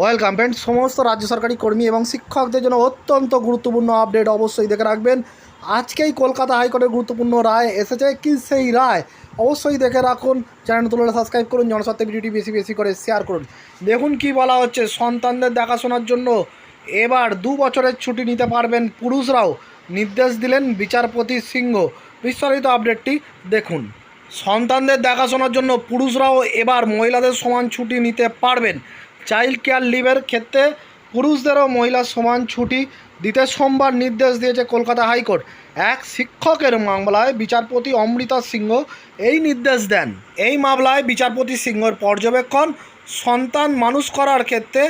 Welcome friend সমস্ত রাজ্য সরকারি কর্মী এবং শিক্ষকদের জন্য অত্যন্ত গুরুত্বপূর্ণ আপডেট অবশ্যই দেখে রাখবেন। আজকেই কলকাতা হাইকোর্টের গুরুত্বপূর্ণ রায় এসেছে, কি সেই রায়? অবশ্যই দেখে রাখুন, চ্যানেল তুলে সাবস্ক্রাইব করুন, জনস্বার্থে ভিডিওটি বেশি বেশি করে শেয়ার করুন। দেখুন কি বলা হচ্ছে, সন্তানদের দেখাশোনার জন্য এবার দু বছরের ছুটি নিতে পারবেন পুরুষরাও। নির্দেশ দিলেন বিচারপতি সিংহ। বিস্তারিত আপডেটটি দেখুন। সন্তানদের দেখাশোনার জন্য পুরুষরাও এবার মহিলাদের সমান ছুটি নিতে পারবেন। চাইল্ড কেয়ার লিভের ক্ষেত্রে পুরুষদেরও মহিলার সমান ছুটি দিতে সোমবার নির্দেশ দিয়েছে কলকাতা হাইকোর্ট। এক শিক্ষকের মামলায় বিচারপতি অমৃতা সিংহ এই নির্দেশ দেন। এই মামলায় বিচারপতি সিংহর পর্যবেক্ষণ, সন্তান মানুষ করার ক্ষেত্রে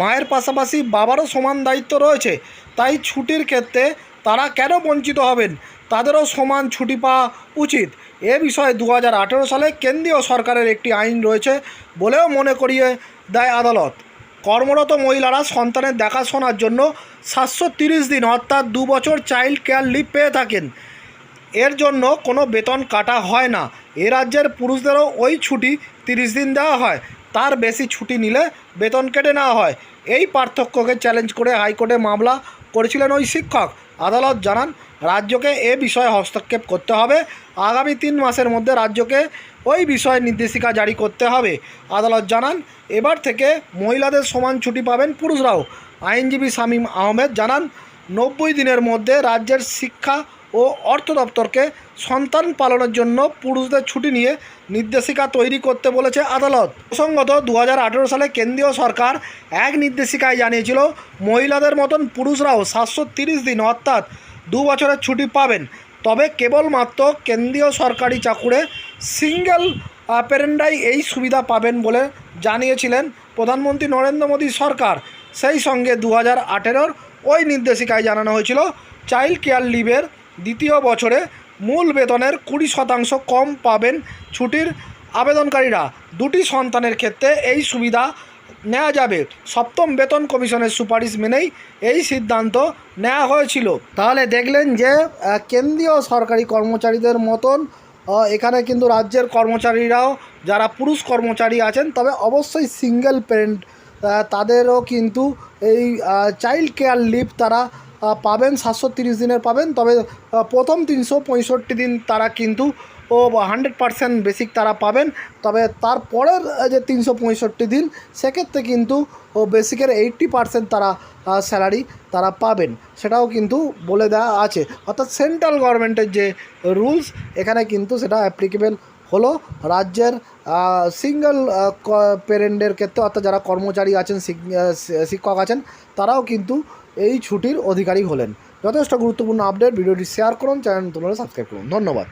মায়ের পাশাপাশি বাবারও সমান দায়িত্ব রয়েছে। তাই ছুটির ক্ষেত্রে তারা কেন বঞ্চিত হবেন? তাদেরও সমান ছুটি পাওয়া উচিত। এ বিষয়ে দু হাজার আঠেরো সালে কেন্দ্রীয় সরকারের একটি আইন রয়েছে বলেও মনে করিয়ে দেয় আদালত। কর্মরত মহিলারা সন্তানের দেখাশোনার জন্য সাতশো দিন অর্থাৎ দু বছর চাইল্ড কেয়ার লিভ পেয়ে থাকেন। এর জন্য কোনো বেতন কাটা হয় না। এ রাজ্যের পুরুষদেরও ওই ছুটি তিরিশ দিন দেওয়া হয়। তার বেশি ছুটি নিলে বেতন কেটে নেওয়া হয়। এই পার্থক্যকে চ্যালেঞ্জ করে হাইকোর্টে মামলা করেছিলেন ওই শিক্ষক। আদালত জানান রাজ্যকে এ বিষয়ে হস্তক্ষেপ করতে হবে। আগামী তিন মাসের মধ্যে রাজ্যকে ওই বিষয়ে নির্দেশিকা জারি করতে হবে। আদালত জানান, এবার থেকে মহিলাদের সমান ছুটি পাবেন পুরুষরাও। আইনজীবী শামীম আহমেদ জানান, নব্বই দিনের মধ্যে রাজ্যের শিক্ষা ও অর্থ দপ্তরকে সন্তান পালনের জন্য পুরুষদের ছুটি নিয়ে নির্দেশিকা তৈরি করতে বলেছে আদালত। প্রসঙ্গত দু হাজার আঠেরো সালে কেন্দ্রীয় সরকার এক নির্দেশিকায় জানিয়েছিল, মহিলাদের মতন পুরুষরাও সাতশো দিন অর্থাৎ দু বছরের ছুটি পাবেন। তবে কেবলমাত্র কেন্দ্রীয় সরকারি চাকুরে সিঙ্গেল প্যারেন্ডাই এই সুবিধা পাবেন বলে জানিয়েছিলেন প্রধানমন্ত্রী নরেন্দ্র মোদী সরকার। সেই সঙ্গে দু হাজার আঠেরোর ওই নির্দেশিকায় জানানো হয়েছিল, চাইল্ড কেয়ার লিভের দ্বিতীয় বছরে মূল বেতনের কুড়ি শতাংশ কম পাবেন ছুটির আবেদনকারীরা। দুটি সন্তানের ক্ষেত্রে এই সুবিধা নেওয়া যাবে। সপ্তম বেতন কমিশনের সুপারিশ মেনেই এই সিদ্ধান্ত নেওয়া হয়েছিল। তাহলে দেখলেন যে কেন্দ্রীয় সরকারি কর্মচারীদের মতন এখানে কিন্তু রাজ্যের কর্মচারীরাও যারা পুরুষ কর্মচারী আছেন, তবে অবশ্যই সিঙ্গেল প্যারেন্ট তাদেরও কিন্তু এই চাইল্ড কেয়ার লিভ তারা পাবেন, সাতশো দিনের পাবেন। তবে প্রথম তিনশো পঁয়ষট্টি দিন তারা কিন্তু ও হান্ড্রেড পারসেন্ট বেসিক তারা পাবেন। তবে তারপরের যে তিনশো পঁয়ষট্টি দিন, সেক্ষেত্রে কিন্তু ও বেসিকের এইট্টি পারসেন্ট তারা স্যালারি তারা পাবেন। সেটাও কিন্তু বলে দেওয়া আছে। অর্থাৎ সেন্ট্রাল গভর্নমেন্টের যে রুলস, এখানে কিন্তু সেটা অ্যাপ্লিকেবল হলো। রাজ্যের সিঙ্গেল পেরেন্টের ক্ষেত্রে, অর্থাৎ যারা কর্মচারী আছেন, শিক- শিক্ষক আছেন, তারাও কিন্তু এই ছুটির অধিকারী হলেন। যথেষ্ট গুরুত্বপূর্ণ আপডেট ভিডিওটি শেয়ার করুন, চ্যানেল তোমরা সাবস্ক্রাইব করুন। ধন্যবাদ।